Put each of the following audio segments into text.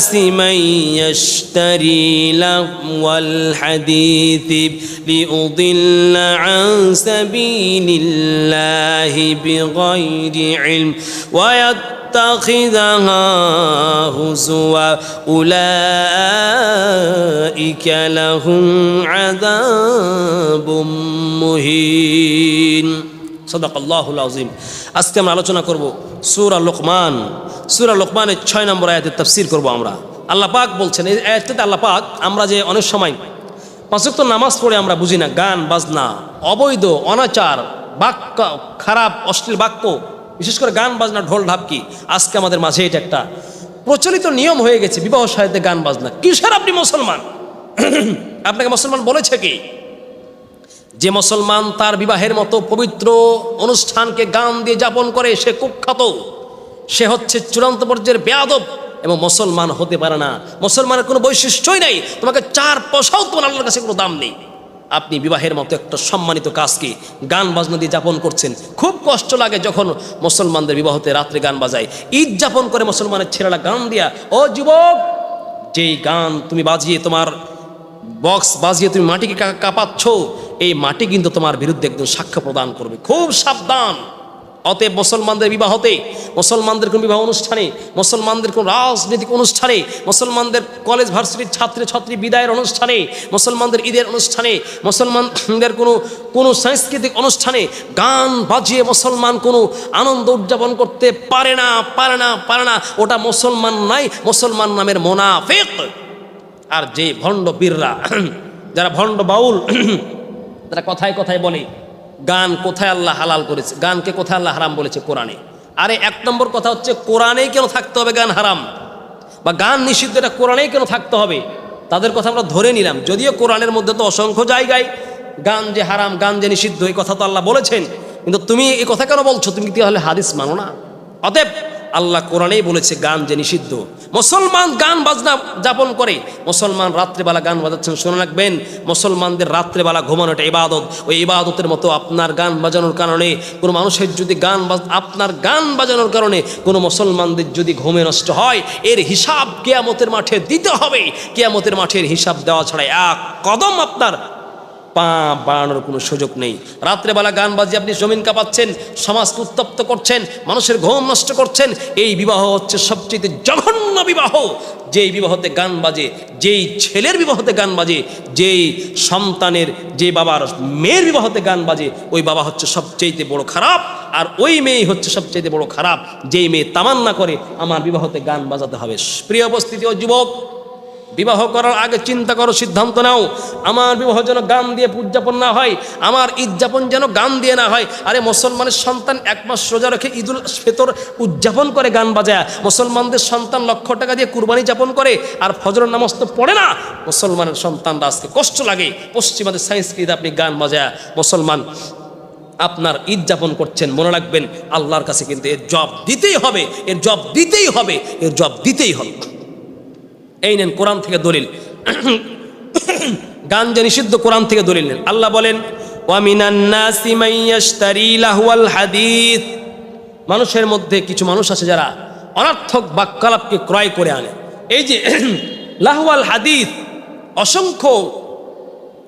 الناس من يشتري لهو الحديث ليضل عن سبيل الله بغير علم ويتخذها هزوا أولئك لهم عذاب مهين. صدق الله العظيم. আজকে আমরা আলোচনা করব সূরা লোকমান। সুরা লোকমানের ছয় নম্বর আয়াতের তাফসীর করব আমরা। আল্লাহ পাক বলছেন, এই আয়াতটাতে আল্লাহ পাক আমরা যে অনেক সময় পাঁচক নামাজ পড়ে আমরা বুঝি না, গান, বাজনা, অবৈধ, অনাচার, বাক্য, খারাপ, অশ্লীল বাক্য, বিশেষ করে গান, বাজনা, ঢোল, ঢাপকি, আজকে আমাদের মাঝে এটা একটা প্রচলিত নিয়ম হয়ে গেছে, বিবাহ সাহিত্যে গান, বাজনা। কিসের আপনি মুসলমান? আপনাকে মুসলমান বলেছে কি? যে মুসলমান তার বিবাহের মতো পবিত্র অনুষ্ঠানকে গান দিয়ে যাপন করে, সে কুখ্যাত। সে হচ্ছে চূড়ান্ত পর্যায়ের বেয়াদব এবং মুসলমান হতে পারে না। মুসলমানের কোনো বৈশিষ্ট্যই নেই। তোমাকে চার পয়সাও তোমার আল্লাহর কাছে কোনো দাম নেই। আপনি বিবাহের মতো একটা সম্মানিত কাজকে গান বাজনা দিয়ে যাপন করছেন। খুব কষ্ট লাগে যখন মুসলমানদের বিবাহতে রাত্রে গান বাজায়। ঈদ যাপন করে মুসলমানের ছেলেরা গান দিয়া, ও যুবক, যেই গান তুমি বাজিয়ে তোমার বক্স বাজিয়ে তুমি মাটিকে কাঁপাচ্ছ এই মাটি কিন্তু তোমার বিরুদ্ধে একদম সাক্ষ্য প্রদান করবে। খুব সাবধান। অতএব মুসলমানদের বিবাহতে, মুসলমানদের কোন বিবাহ অনুষ্ঠানে, মুসলমানদের কোন রাজনৈতিক অনুষ্ঠানে, মুসলমানদের কলেজ ভার্সিটির ছাত্রী ছাত্রী বিদায়ের অনুষ্ঠানে, মুসলমানদের ঈদের অনুষ্ঠানে, মুসলমানদের কোনো কোনো সাংস্কৃতিক অনুষ্ঠানে গান বাজিয়ে মুসলমান কোনো আনন্দ উদযাপন করতে পারে না পারে না পারে না। ওটা মুসলমান নাই মুসলমান নামের মোনাফেক। আর যে ভণ্ড বীররা, যারা ভণ্ড বাউল তারা কথায় কথায় বলে, গান কোথায় আল্লাহ হালাল করেছে? গানকে কোথায় আল্লাহ হারাম বলেছে? কোরআনে। আরে এক নম্বর কথা হচ্ছে, কোরআনেই কেন থাকতে হবে গান হারাম? বা গান নিষিদ্ধ, এটা কোরআনেই কেন থাকতে হবে? তাদের কথা আমরা ধরে নিলাম। যদিও কোরআনের মধ্যে তো অসংখ্য জায়গায় গান যে হারাম, গান যে নিষিদ্ধ, এই কথা তো আল্লাহ বলেছেন। কিন্তু তুমি এই কথা কেন বলছো? তুমি কি তাহলে হাদিস মানো না? অতএব আল্লাহ কোরআনেই বলেছে গান যে নিষিদ্ধ। মুসলমান গান বাজনা যাপন করে। মুসলমান রাত্রেবেলা গান বাজাচ্ছেন, শুনে রাখবেন। মুসলমানদের রাত্রেবেলা ঘুমানো এটা ইবাদত। ওই ইবাদতের মতো আপনার গান বাজানোর কারণে কোনো মানুষের যদি গান আপনার গান বাজানোর কারণে কোনো মুসলমানদের যদি ঘুমে নষ্ট হয়, এর হিসাব কেয়ামতের মাঠে দিতে হবে। কেয়ামতের মাঠের হিসাব দেওয়া ছাড়া এক কদম আপনার পা বাড়ানোর কোনো সুযোগ নেই। রাত্রেবেলা গান বাজিয়ে আপনি জমিন কাঁপাচ্ছেন সমাজকে উত্তপ্ত করছেন, মানুষের ঘুম নষ্ট করছেন, এই বিবাহ হচ্ছে সবচেয়ে জঘন্য বিবাহ। যেই বিবাহতে গান বাজে, যেই ছেলের বিবাহতে গান বাজে, যেই সন্তানের, যে বাবার মেয়ের বিবাহতে গান বাজে, ওই বাবা হচ্ছে সবচেয়ে বড় খারাপ আর ওই মেয়ে হচ্ছে সবচেয়ে বড় খারাপ। যেই মেয়ে তামান্না করে, আমার বিবাহতে গান বাজাতে হবে। প্রিয় উপস্থিতি ও যুবক বিবাহ করার আগে চিন্তা করো, সিদ্ধান্ত নাও। আমার বিবাহ যেন গান দিয়ে উদযাপন না হয়, আমার ঈদযাপন যেন গান দিয়ে না হয়। আরে মুসলমানের সন্তান এক মাস রোজা রেখে ঈদুল ফেতর উদযাপন করে গান বাজায়। মুসলমানদের সন্তান লক্ষ টাকা দিয়ে কুরবানি যাপন করে, আর ফজর নামাজ তো পড়ে না। মুসলমানের সন্তানরা আজকে কষ্ট লাগে। পশ্চিমাদের সংস্কৃতি আপনি গান বাজায়। মুসলমান, আপনার ঈদ যাপন করছেন, মনে রাখবেন, আল্লাহর কাছে কিন্তু এর জব দিতেই হবে, এর জব দিতেই হবে, এর জব দিতেই হবে। এই নেন কোরআন থেকে দলিল। যে নিষিদ্ধ, কোরআন থেকে দলিল নেন। আল্লাহ বলেন মানুষের মধ্যে কিছু মানুষ আছে যারা অনার্থক বাক্যালাপকে ক্রয় করে আনে। এই যে লাহওয়াল হাদিস, অসংখ্য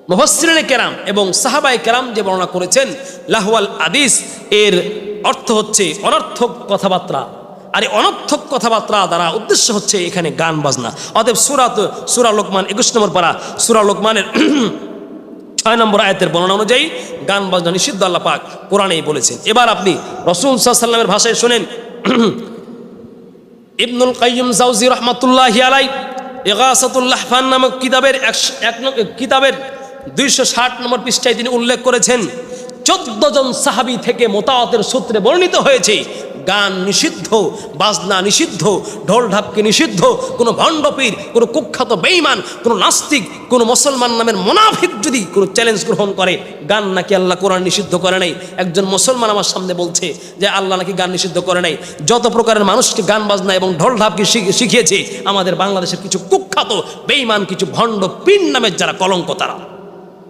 মুহসিনে কেরাম এবং সাহাবাই কেরাম যে বর্ণনা করেছেন লাহওয়াল আদিস এর অর্থ হচ্ছে অনর্থক কথাবার্তা। আর এই অনর্থক কথাবার্তা দ্বারা উদ্দেশ্য হচ্ছে এখানে গান বাজনা। অতএব সুরাত, সুরা লোকমান একুশ নম্বর পারা, সুরা লোকমানের ছয় নম্বর আয়তের বর্ণনা অনুযায়ী গান বাজনা নিষিদ্ধ আল্লাহ পাক কোরআনেই বলেছেন। এবার আপনি রসুল সাল্লামের ভাষায় শোনেন। ইবনুল কাইয়ুম জাউজি রহমাতুল্লাহ আলাই এগাসাতুল্লাহ ফান নামক কিতাবের এক কিতাবের দুইশো ষাট নম্বর পৃষ্ঠায় তিনি উল্লেখ করেছেন, চোদ্দ জন সাহাবি থেকে মোতাওয়াতের সূত্রে বর্ণিত হয়েছে গান নিষিদ্ধ, বাজনা নিষিদ্ধ, ঢোল ঢাপকে নিষিদ্ধ, কোনো ভণ্ডপীর, কোনো কুখ্যাত বেঈমান, কোনো নাস্তিক, কোনো মুসলমান নামের মোনাফিক যদি কোনো চ্যালেঞ্জ গ্রহণ করে, গান নাকি আল্লাহ কোরআন নিষিদ্ধ করে নাই? একজন মুসলমান আমার সামনে বলছে যে, আল্লাহ নাকি গান নিষিদ্ধ করে নাই। যত প্রকারের মানুষকে গান, বাজনা এবং ঢোল ঢাপকে শিখিয়েছে, আমাদের বাংলাদেশের কিছু কুখ্যাত বেইমান কিছু ভণ্ড পিন নামের যারা কলঙ্ক তারা।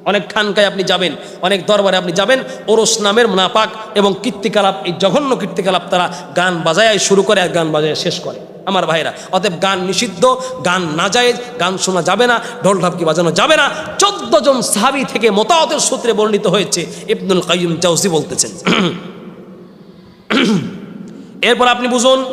অনেক খানকায় আপনি যাবেন, অনেক দরবারে আপনি যাবেন, ওরস নামের নাপাক এবং কীর্তিকলাপ, এই জঘন্য কীর্তিকলাপ তারা গান বাজায় শুরু করে আর গান বাজায় শেষ করে। আমার ভাইরা অতএব গান নিষিদ্ধ, গান না যায়, গান শোনা যাবে না, ঢোল ঢাপকি বাজানো যাবে না। চোদ্দ জন সাহাবি থেকে মোতাওয়াতের সূত্রে বর্ণিত হয়েছে, ইবনুল কাইম জাউসি বলতেছেন। এরপর আপনি বুঝুন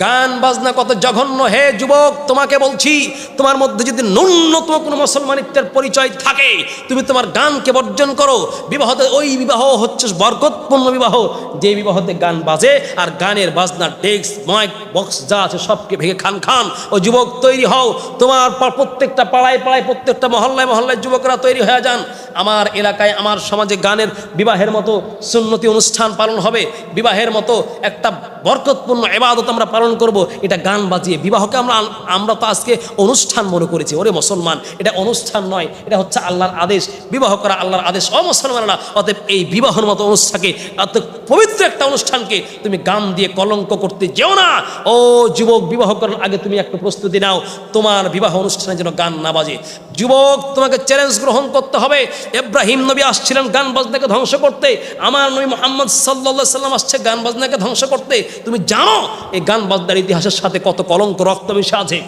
গান বাজনা কত জঘন্য। হে যুবক, তোমাকে বলছি, তোমার মধ্যে যদি ন্যূনতম কোনো মুসলমানিত্বের পরিচয় থাকে, তুমি তোমার গানকে বর্জন করো। বিবাহতে ওই বিবাহ হচ্ছে বরকতপূর্ণ বিবাহ। যে বিবাহতে গান বাজে আর গানের বাজনা ডেস্ক মাইক, বক্স যা আছে সবকে ভেঙে খান খান। ও যুবক, তৈরি হও। তোমার পর প্রত্যেকটা পাড়ায় পাড়ায়, প্রত্যেকটা মহল্লায় মহল্লায় যুবকরা তৈরি হয়ে যান। আমার এলাকায়, আমার সমাজে গানের বিবাহের মতো সুন্নতি অনুষ্ঠান পালন হবে। বিবাহের মতো একটা বরকতপূর্ণ এবাদত আমরা পালন করব, এটা গান বাজিয়ে বিবাহকে আমরা আমরা তো আজকে অনুষ্ঠান মনে করেছি। ওরে মুসলমান, এটা অনুষ্ঠান নয়, এটা হচ্ছে আল্লাহর আদেশ। বিবাহ করা আল্লাহর আদেশ। অমুসলমানরা অতএব এই বিবাহের মতো অনুষ্ঠানকে অত পবিত্র একটা অনুষ্ঠানকে তুমি গান দিয়ে কলঙ্ক করতে যেও না। ও যুবক, বিবাহ করার আগে তুমি একটু প্রস্তুতি নাও। তোমার বিবাহ অনুষ্ঠানে যেন গান না বাজে। যুবক, তোমাকে চ্যালেঞ্জ গ্রহণ করতে হবে। ইব্রাহিম নবী আসছিলেন গান বাজনাকে ধ্বংস করতে। আমার নবী মোহাম্মদ সাল্লা সাল্লাম আসছে গান বাজনাকে ধ্বংস করতে। তুমি জানো, এই গান বাজনার ইতিহাসের সাথে কত কলঙ্ক, রক্ত মিশে আছে।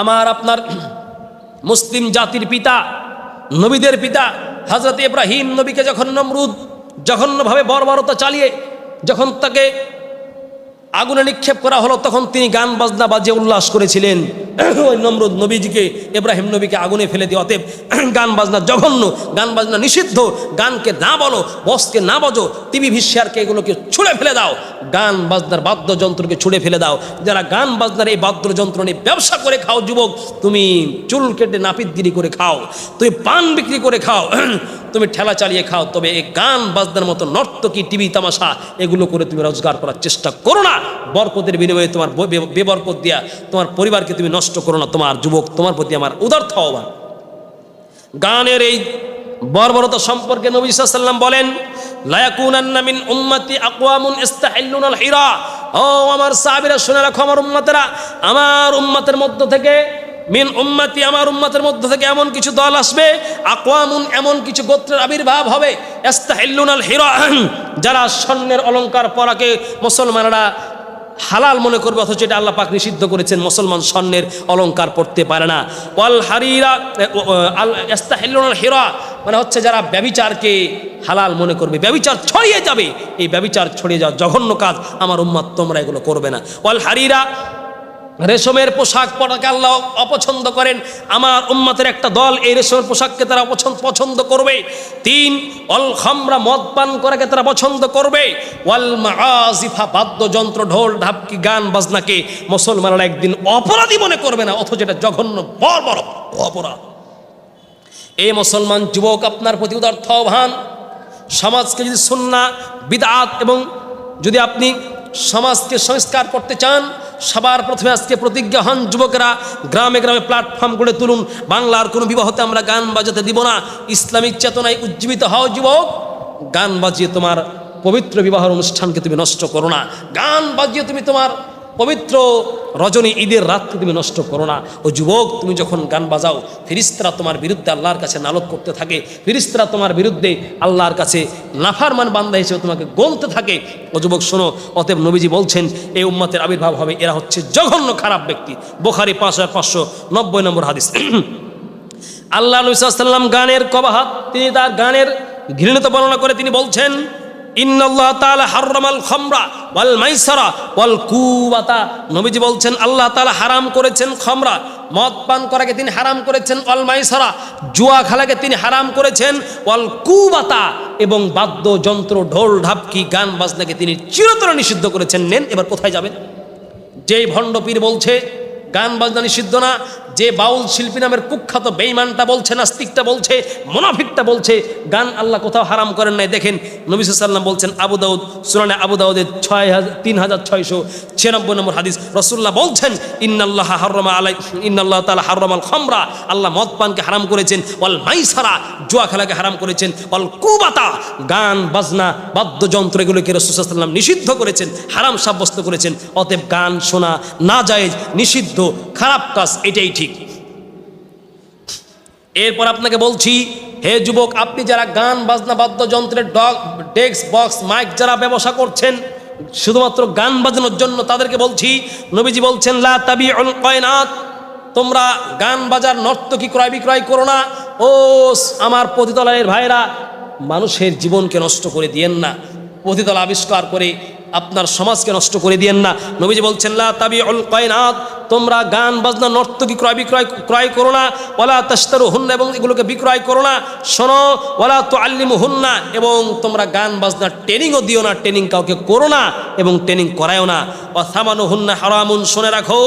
আমার আপনার মুসলিম জাতির পিতা, নবীদের পিতা হজরত ইব্রাহিম নবীকে যখন নমরুদ, জঘন্যভাবে বর্বরতা চালিয়ে, যখন তাকে আগুনে নিক্ষেপ করা হলো, তখন তিনি গান, বাজনা বাজিয়ে উল্লাস করেছিলেন। ওই নমরুদ নবীজিকে ইব্রাহিম নবীকে আগুনে ফেলে দিয়ে, অতএব গান, বাজনা জঘন্য, গান, বাজনা নিষিদ্ধ। গানকে না বলো, বসকে না বজো, টিভি ভিসিআরকে এগুলোকে ছুঁড়ে ফেলে দাও। গান, বাজনার বাদ্যযন্ত্রকে ছুঁড়ে ফেলে দাও। যারা গান, বাজনার এই বাদ্যযন্ত্র নিয়ে ব্যবসা করে খাও, যুবক, তুমি চুল কেটে নাপিতগিরি করে খাও, তুমি পান বিক্রি করে খাও, তুমি ঠেলা চালিয়ে খাও, তবে এই গান, বাজনার মতো নর্তকী, টিভি তামাশা, এগুলো করে তুমি রোজগার করার চেষ্টা করো না। বরকতের বিনিময়ে তোমার বেবরকত দিয়া তোমার পরিবারকে তুমি নষ্ট করো না। তোমার যুবক তোমার প্রতি আমার উদার্থ আহ্বান গানের এই বর্বরতা সম্পর্কে নবী সাল্লাম বলেন উম্মতেরা মধ্য থেকে, মিন আমার উম্মতের মধ্য থেকে এমন কিছু দল আসবে, আকওয়ামুন এমন কিছু গোত্রের আবির্ভাব হবে যারা স্বর্ণের অলংকার পরাকে মুসলমানরা হালাল মনে করবে, অথচ এটা আল্লাহ পাক নিষিদ্ধ করেছেন, মুসলমান স্বর্ণের অলঙ্কার পড়তে পারে না। ওয়াল হারিরা আল হেরা মানে হচ্ছে যারা ব্যবিচারকে হালাল মনে করবে, ব্যবিচার ছড়িয়ে যাবে, এই ব্যবিচার ছড়িয়ে যাওয়া জঘন্য কাজ আমার উম্মাদ তোমরা এগুলো করবে না। ওয়াল হারিরা রেশমের পোশাক পরাকে আল্লাহ অপছন্দ করেন। আমার উম্মাতের একটা দল এই রেশমের পোশাককে তারা অপছন্দ পছন্দ করবে। তিন, অল খামরা মদ পান করাকে তারা পছন্দ করবে। ওয়াল মাআজিফা বাদ্যযন্ত্র, ঢোল, ঢাপকি, গান, বাজনাকে মুসলমানরা একদিন অপরাধী মনে করবে না, অথচ এটা জঘন্য বড় বড় অপরাধ। এই মুসলমান যুবক, আপনার প্রতি উদার্থ আহ্বান, সমাজকে যদি সন্না বিদাত এবং যদি আপনি সমাজকে সংস্কার করতে চান সবার প্রথমে আজকে প্রতিজ্ঞা হন যুবকেরা গ্রামে গ্রামে প্ল্যাটফর্ম গড়ে তুলুন। বাংলার কোনো বিবাহতে আমরা গান বাজাতে দিব না। ইসলামিক চেতনায় উজ্জীবিত হও যুবক। গান বাজিয়ে তোমার পবিত্র বিবাহের অনুষ্ঠানকে তুমি নষ্ট করো না। গান বাজিয়ে তুমি তোমার পবিত্র রজনী ঈদের রাতকে তুমি নষ্ট করো না। ও যুবক, তুমি যখন গান বাজাও, ফিরিস্তারা তোমার বিরুদ্ধে আল্লাহর কাছে নালক করতে থাকে। ফিরিস্তারা তোমার বিরুদ্ধে আল্লাহর কাছে নাফারমান বান্দা হিসেবে তোমাকে গলতে থাকে। ও যুবক, শোনো, অতএব নবীজি বলছেন এই উম্মতের আবির্ভাব হবে, এরা হচ্ছে জঘন্য খারাপ ব্যক্তি। বোখারি পাঁচ হাজার পাঁচশো নব্বই নম্বর হাদিস। আল্লাহ নবীলাম গানের কবাহাত, তিনি তার গানের ঘৃণিত বর্ণনা করে তিনি বলছেন ইন্নাল্লাহ তাআলা হাররামাল খামরা ওয়াল মাইসারা ওয়াল কুবাতা নবীজি বলছেন, আল্লাহ তাআলা হারাম করেছেন খামরা। মদ পান করাকে তিনি হারাম করেছেন, ওয়াল মাইসারা। জুয়া খেলাকে তিনি হারাম করেছেন, ওয়াল কুবাতা এবং বাদ্যযন্ত্র, ঢোল, ঢাপকি, গান বাজনাকে তিনি চিরতরে নিষিদ্ধ করেছেন। নেন, এবার কোথায় যাবেন? যেই ভণ্ড পীর বলছে, গান বাজনা নিষিদ্ধ না যে বাউল শিল্পী নামের কুখ্যাত বেইমানটা বলছে, নাস্তিকটা বলছে, মোনাফিকটা বলছে, গান আল্লাহ কোথাও হারাম করেন নাই। দেখেন নবী সাল্লাম বলছেন, আবু দাউদ সুরানে আবু দাউদের ছয় হাজার তিন হাজার ছয়শো ছিয়ানব্বই নম্বর হাদিস। রসুল্লাহ বলছেন, ইন্নাল্লাহ হারমা আলাই, ইন্নাল্লাহ তালা হারমাল খামরা, আল্লাহ মদ পানকে হারাম করেছেন, ওয়াল মাইসারা জুয়া খেলাকে হারাম করেছেন, ওয়াল কুবাতা, গান, বাজনা, বাদ্যযন্ত্র এগুলোকে রসুল্লাম নিষিদ্ধ করেছেন, হারাম সাব্যস্ত করেছেন। অতএব গান শোনা না জায়েজ নিষিদ্ধ, খারাপ কাজ, এটাই ঠিক। এরপর আপনাকে বলছি, হে যুবক, আপনি যারা গান, বাজনা, বাদ্যযন্ত্রের ডগ, ডেস্ক, বক্স, মাইক যারা ব্যবসা করছেন, শুধুমাত্র গান বাজানোর জন্য তাদেরকে বলছি, নবীজি বলছেন, লা তাবি কয়নাত তোমরা গান বাজার নর্তকী ক্রয় বিক্রয় করো না। ও আমার পতিতলায়ের ভাইরা মানুষের জীবনকে নষ্ট করে দিয়েন না। পতিতলা আবিষ্কার করে আপনার সমাজকে নষ্ট করে দিয়েন না। নবীজি বলছেন, লা তাবি অল কয়নাত তোমরা গান, বাজনা, নর্তকী ক্রয় বিক্রয়, ক্রয় করো না। ওলা তাস্তারু হুন্না এবং এগুলোকে বিক্রয় করো না। শোনো ওলা তো আল্লিমু হুন্না এবং তোমরা গান, বাজনা, ট্রেনিংও দিও না। ট্রেনিং কাউকে করো না এবং ট্রেনিং করায়ও না। ও থামানো হুন্না হারামুন, শুনে রাখো।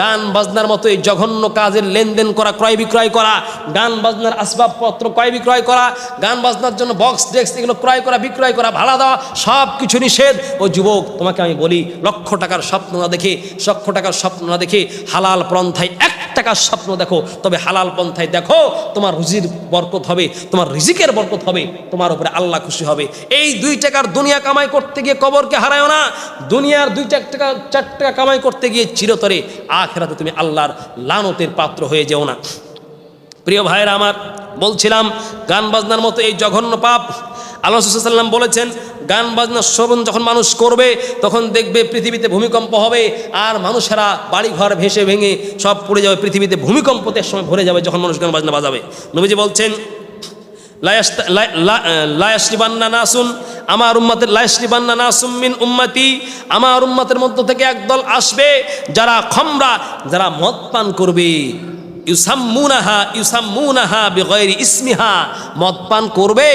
গান, বাজনার মতো এই জঘন্য কাজের লেনদেন করা, ক্রয় বিক্রয় করা। গান, বাজনার আসবাবপত্র ক্রয় বিক্রয় করা। গান, বাজনার জন্য বক্স ডেস্ক এগুলো ক্রয় করা, বিক্রয় করা, ভাড়া দেওয়া সব কিছু নিষেধ। ও যুবক, তোমাকে আমি বলি, লক্ষ টাকার স্বপ্ন না দেখে, লক্ষ টাকার স্বপ্ন না দেখে হালাল পন্থায় এক টাকার স্বপ্ন দেখো, তবে হালাল পন্থায় দেখো, তোমার রুজির বরকত হবে, তোমার রিজিকের বরকত হবে, তোমার উপরে আল্লাহ খুশি হবে। এই দুই টাকার দুনিয়া কামাই করতে গিয়ে কবরকে হারায় না, দুনিয়ার দুই চার টাকা চার টাকা কামাই করতে গিয়ে চিরতরে আখেরাতে তুমি আল্লাহর লানতের পাত্র হয়ে যেও না। প্রিয় ভাইয়েরা আমার, বলছিলাম, গান বাজনার মতো এই জঘন্য পাপ আল্লাহ সাল্লাম বলেছেন, গান বাজনা শ্রবণ যখন মানুষ করবে, তখন দেখবে পৃথিবীতে ভূমিকম্প হবে, আর মানুষেরা বাড়িঘর ভেসে ভেঙে সব পড়ে যাবে, পৃথিবীতে ভূমিকম্পতের সময় ভরে যাবে যখন মানুষ গান বাজনা বাজাবে। নবীজি বলছেন নাসুন, আমার আমার উম্মাতের মধ্য থেকে একদল আসবে, যারা খমরা, যারা মদ পান করবে। ইউসাম্মুনাহা ইউসাম্মুনাহা বেগয়রি ইসমিহা। মদ পান করবে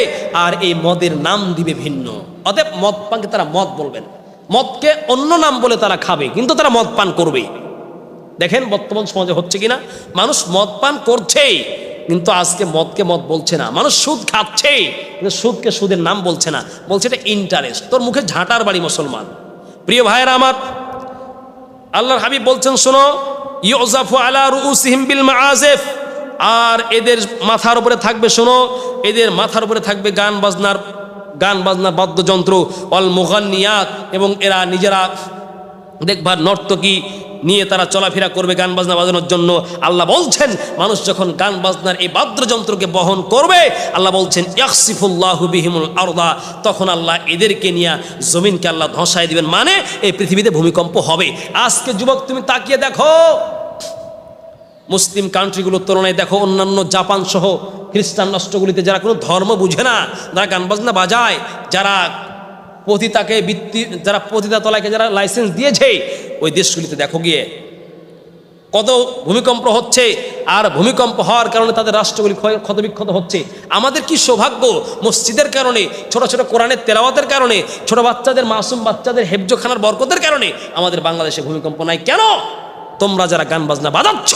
আর এই মদের নাম দিবে ভিন্ন। অতএব মদ পানকে তারা মদ বলবেন। মদকে অন্য নাম বলে তারা খাবে, কিন্তু তারা মদ পান করবে। দেখেন বর্তমান সমাজে হচ্ছে কিনা? মানুষ মদ পান করছেই, কিন্তু আজকে মদকে মদ বলছে না। মানুষ সুদ খাচ্ছে, কিন্তু সুদকে সুদের নাম বলছে না। বলছে এটা ইন্টারেস্ট তোর মুখে ঝাঁটার বাড়ি মুসলমান। প্রিয় ভাইয়েরা আমার আল্লাহর হাবিব বলছেন, শোনো ইউজাফু আলা রুসিহিম বিল আর এদের মাথার উপরে থাকবে, শোনো, এদের মাথার উপরে থাকবে গান বাজনার গান বাজনার বাদ্যযন্ত্র অল মুগান্নিয়াত। এবং এরা নিজেরা দেখবার নর্তকী নিয়ে তারা চলাফেরা করবে গান বাজনা বাজানোর জন্য। আল্লাহ বলছেন, মানুষ যখন গান বাজনার এই বাদ্যযন্ত্রকে বহন করবে, আল্লাহ বলছেন, ইয়াকসিফুল্লাহ বিহিমুল আরদা। তখন আল্লাহ এদেরকে নিয়ে জমিনকে আল্লাহ ধসায় দিবেন। মানে এই পৃথিবীতে ভূমিকম্প হবে। আজকে যুবক, তুমি তাকিয়ে দেখো, মুসলিম কান্ট্রিগুলোর তুলনায় দেখো, অন্যান্য জাপান সহ খ্রিস্টান রাষ্ট্রগুলিতে যারা কোনো ধর্ম বুঝে না, যারা গান বাজনা বাজায়, যারা পতিতাকে বৃত্তি, যারা পতিতা তলাকে যারা লাইসেন্স দিয়েছে, ওই দেশগুলিতে দেখো গিয়ে কত ভূমিকম্প হচ্ছে, আর ভূমিকম্প হওয়ার কারণে তাদের রাষ্ট্রগুলি ক্ষতবিক্ষত হচ্ছে। আমাদের কি সৌভাগ্য? মসজিদের কারণে, ছোট ছোট কোরআনের তেলাওয়াতের কারণে, ছোট বাচ্চাদের মাসুম বাচ্চাদের হেফজোখানার বরকতের কারণে আমাদের বাংলাদেশে ভূমিকম্প নাই কেন? তোমরা যারা গান বাজনা বাজাচ্ছ,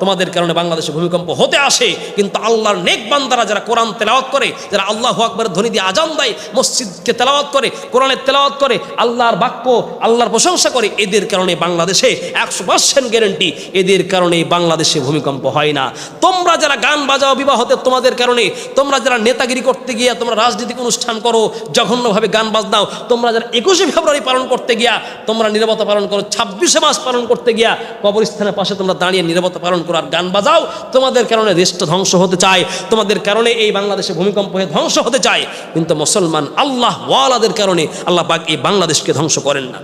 তোমাদের কারণে বাংলাদেশে ভূমিকম্প হতে আসে, কিন্তু আল্লাহর নেক বান্দারা যারা কোরআন তেলাওয়াত করে, যারা আল্লাহ আকবরের ধ্বনি দিয়ে আজান দেয়, মসজিদকে তেলাওয়াত করে, কোরআনের তেলাওয়াত করে, আল্লাহর বাক্য, আল্লাহর প্রশংসা করে, এদের কারণে বাংলাদেশে একশো পার্সেন্ট গ্যারেন্টি এদের কারণে বাংলাদেশে ভূমিকম্প হয় না। তোমরা যারা গান বাজাও বিবাহতে, তোমাদের কারণে, তোমরা যারা নেতাগিরি করতে গিয়া তোমরা রাজনৈতিক অনুষ্ঠান করো, জঘন্যভাবে গান বাজনাও, তোমরা যারা একুশে ফেব্রুয়ারি পালন করতে গিয়া, তোমরা নিরবতা পালন করো, ছাব্বিশে মাস পালন করতে গিয়া কবরস্থানের পাশে তোমরা দাঁড়িয়ে নিরাপত্তা পালন করো আর গান বাজাও। তোমাদের কারণে দেশটা ধ্বংস হতে চায়। তোমাদের কারণে এই বাংলাদেশে ভূমিকম্প হয়ে ধ্বংস হতে চায়। কিন্তু মুসলমান আল্লাহ ওয়ালাদের কারণে আল্লাহ পাক এই বাংলাদেশকে ধ্বংস করেন না।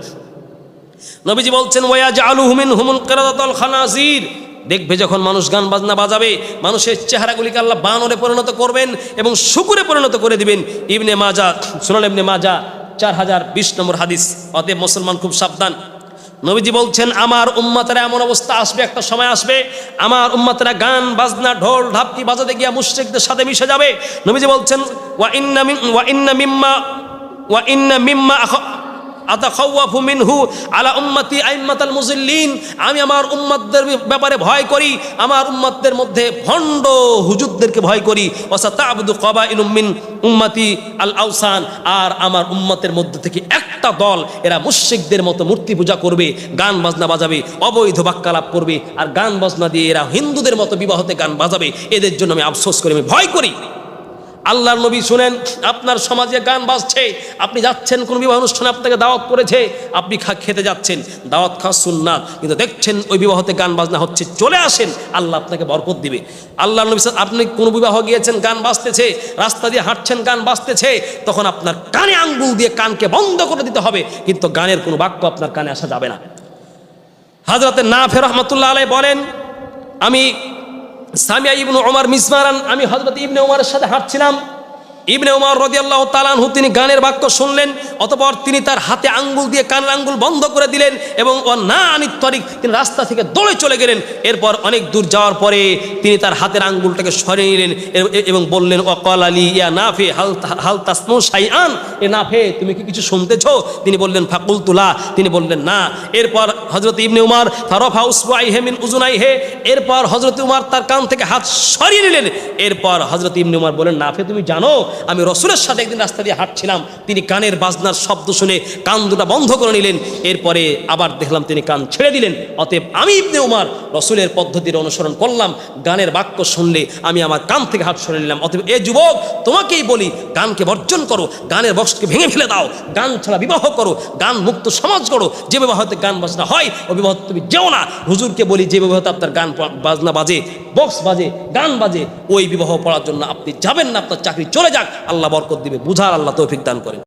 নবীজি বলছেন ওয়া জালু হুমিন হুমুল কেরাদাতল খানাজির। দেখবে যখন মানুষ গান বাজনা বাজাবে, মানুষের চেহারাগুলিকে আল্লাহ বানরে পরিণত করবেন এবং শুকুরে পরিণত করে দিবেন। ইবনে মাজা সুনান ইবনে মাজা চার হাজার বিশ নম্বর হাদিস। অতএব মুসলমান খুব সাবধান। নবীজি বলছেন, আমার উম্মাতেরা এমন অবস্থা আসবে, একটা সময় আসবে, আমার উম্মাতেরা গান, বাজনা, ঢোল ঢাপকি বাজাতে গিয়া মুশ্রিকদের সাথে মিশে যাবে। নবীজি বলছেন, ওয়া ইন্না ওয়া ইন্না মিম্মা, ওয়া ইন্না মিম্মা আতাখাওয়াফু মিনহু আলা উম্মতি আইম্মাতাল মুজিল্লিন। আমি আমার উম্মতদের ব্যাপারে ভয় করি, আমার উম্মতদের মধ্যে ভণ্ড হুজুরদেরকে ভয় করি। ওয়াসাতাবদু কবাইলুম মিন উম্মতি আল আউসান আর আমার উম্মতের মধ্যে থেকে একটা দল, এরা মুশরিকদের মতো মূর্তি পূজা করবে, গান বাজনা বাজাবে, অবৈধ বাক্যালাপ করবে, আর গান বাজনা দিয়ে এরা হিন্দুদের মতো বিবাহতে গান বাজাবে। এদের জন্য আমি আফসোস করি, আমি ভয় করি। আল্লাহর নবী শুনেন, আপনার সমাজে গান বাজছে, আপনি যাচ্ছেন, কোন বিবাহ অনুষ্ঠানে আপনাকে দাওয়াত করেছে, আপনি খা খেতে যাচ্ছেন, দাওয়াত খাওয়া সুন্নাত, কিন্তু দেখছেন ওই বিবাহতে গান বাজনা হচ্ছে, চলে আসেন, আল্লাহ আপনাকে বরকত দিবে। আল্লাহর নবী আপনি কোন বিবাহ গিয়েছেন, গান বাজতেছে, রাস্তা দিয়ে হাঁটছেন, গান বাজতেছে, তখন আপনার কানে আঙ্গুল দিয়ে কানকে বন্ধ করে দিতে হবে, কিন্তু গানের কোনো বাক্য আপনার কানে আসা যাবে না। হাজরতে না ফের রহমতুল্লাহ আলাই বলেন, আমি সামিয়া ইবনু ওমর মিসমারান আমি হজরত ইবনে ওমরের সাথে হাঁটছিলাম। ইবনে ওমর রদিয়াল্লাহ তালানহু তিনি গানের বাক্য শুনলেন, অতপর তিনি তার হাতে আঙ্গুল দিয়ে কানের আঙ্গুল বন্ধ করে দিলেন এবং ও না আনিত তরিক তিনি রাস্তা থেকে দৌড়ে চলে গেলেন। এরপর অনেক দূর যাওয়ার পরে তিনি তার হাতের আঙ্গুলটাকে সরিয়ে নিলেন এবং বললেন, অকল আলী, ইয়া নাফে, হাল হাল তাসমু সাইআন এ নাফে, তুমি কি কিছু শুনতেছো? তিনি বললেন ফাকুল তুলা তিনি বললেন, না। এরপর হজরত ইবনে উমার ফারফা উসবাই হেমিন উজুনাই হে এরপর হজরত উমার তার কান থেকে হাত সরিয়ে নিলেন। এরপর হজরত ইবনে উমার বলেন নাফে, তুমি জানো আমি রসুলের সাথে একদিন রাস্তা দিয়ে হাঁটছিলাম, তিনি কানের বাজনার শব্দ শুনে কান দুটা বন্ধ করে নিলেন, এরপরে আবার দেখলাম তিনি কান ছেড়ে দিলেন। অতএব আমি ইবনে উমার রসুলের পদ্ধতির অনুসরণ করলাম, গানের বাক্য শুনলে আমি আমার কান থেকে হাত সরে নিলাম। অতএব এ যুবক, তোমাকেই বলি, গানকে বর্জন করো, গানের বক্সকে ভেঙে ফেলে দাও, গান ছাড়া বিবাহ করো, গান মুক্ত সমাজ করো যে বিবাহতে গান বাজনা হয়, ও বিবাহ তুমি যেও না। হুজুরকে বলি, যে বিবাহতে আপনার গান বাজনা বাজে, বক্স বাজে, গান বাজে, ওই বিবাহ পড়ার জন্য আপনি যাবেন না, আপনার চাকরি চলে যাক। আল্লাহ বরকত দিবে বুঝার আল্লাহ তৌফিক দান করেন।